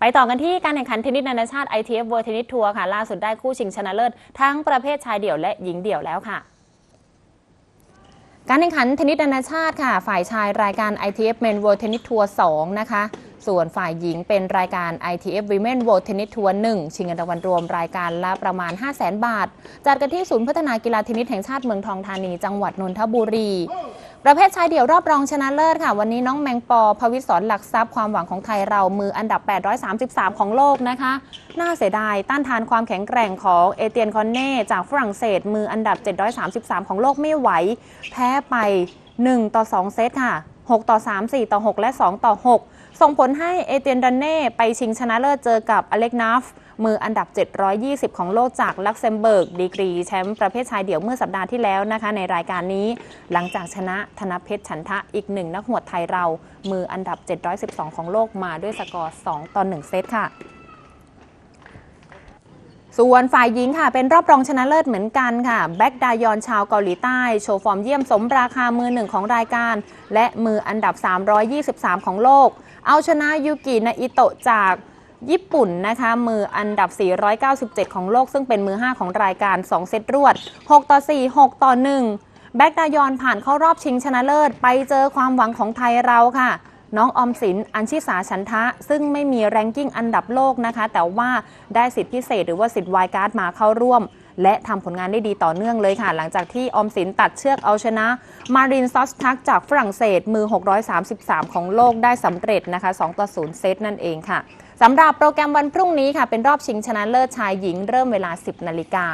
ไปต่อกันที่การแข่งขันเทนนิสนานาชาติ ITF World Tennis Tour ค่ะ ล่าสุดได้คู่ชิงชนะเลิศ ทั้งประเภทชายเดี่ยวและหญิงเดี่ยวแล้วค่ะการแข่งขันเทนนิสนานาชาติค่ะ ฝ่ายชายรายการ ITF Men World Tennis Tour 2 นะคะ ส่วนฝ่ายหญิงเป็นรายการ ITF Women World Tennis Tour 1 ชิงเงินรางวัลรวมรายการละประมาณ 5 0 0 0 0 0 บาท จัดกันที่ศูนย์พัฒนากีฬาเทนนิสแห่งชาติเมืองทองธานี จังหวัดนนทบุรี ประเภทชายเดี่ยวรอบรองชนะเลิศค่ะ วันนี้น้องแมงปอพวิศสรหลักทรัพย์ความหวังของไทยเรามืออันดับ 833 ของโลกนะคะ น่าเสียดายต้านทานความแข็งแกร่งของเอเตียนคอนเน่จากฝรั่งเศส มืออันดับ 733 ของโลกไม่ไหว แพ้ไป 1 ต่อ 2 เซตค่ะ 6 ต่อ 3 4 ต่อ 6 และ 2 ต่อ 6 ส่งผลให้เอเตียนดันเน่ไปชิงชนะเลิศเจอกับอเล็กนาฟมืออันดับ 720 ของโลกจากลักเซมเบิร์ก ดีกรีแชมป์ประเภทชายเดี่ยวเมื่อสัปดาห์ที่แล้วนะคะ ในรายการนี้หลังจากชนะธนเพชรฉันทะอีกหนึ่งนักหวดไทยเรา มืออันดับ 712 ของโลกมาด้วยสกอร์ 2 ต่อ 1 เซตค่ะ ส่วนฝ่ายหญิงค่ะ เป็นรอบรองชนะเลิศเหมือนกันค่ะ แบ็กดายอนชาวเกาหลีใต้ โชว์ฟอร์มเยี่ยมสมราคามือหนึ่งของรายการ และมืออันดับ 323 ของโลก เอาชนะยูกินาอิโตะจากญี่ปุ่นนะคะ มืออันดับ 497 ของโลก ซึ่งเป็นมือ 5 ของรายการ 2 เซตรวด 6 ต่อ 4 6 ต่อ 1 แบ็กดายอนผ่านเข้ารอบชิงชนะเลิศ ไปเจอความหวังของไทยเราค่ะ น้องออมสิน อัญชิสาชันทะ ซึ่งไม่มีแรงกิ้งอันดับโลกนะคะ แต่ว่าได้สิทธิพิเศษหรือว่าสิทธิ์วายการ์ดมาเข้าร่วม และทำผลงานได้ดีต่อเนื่องเลยค่ะ หลังจากที่ออมสินตัดเชือกเอาชนะ มารินซอสทักจากฝรั่งเศสมือ 633 ของโลกได้สำเร็จนะคะ2ต่อ0เซตนั่นเองค่ะสำหรับโปรแกรมวันพรุ่งนี้ค่ะ เป็นรอบชิงชนะเลิศชายหญิงเริ่มเวลา 10นาฬิกา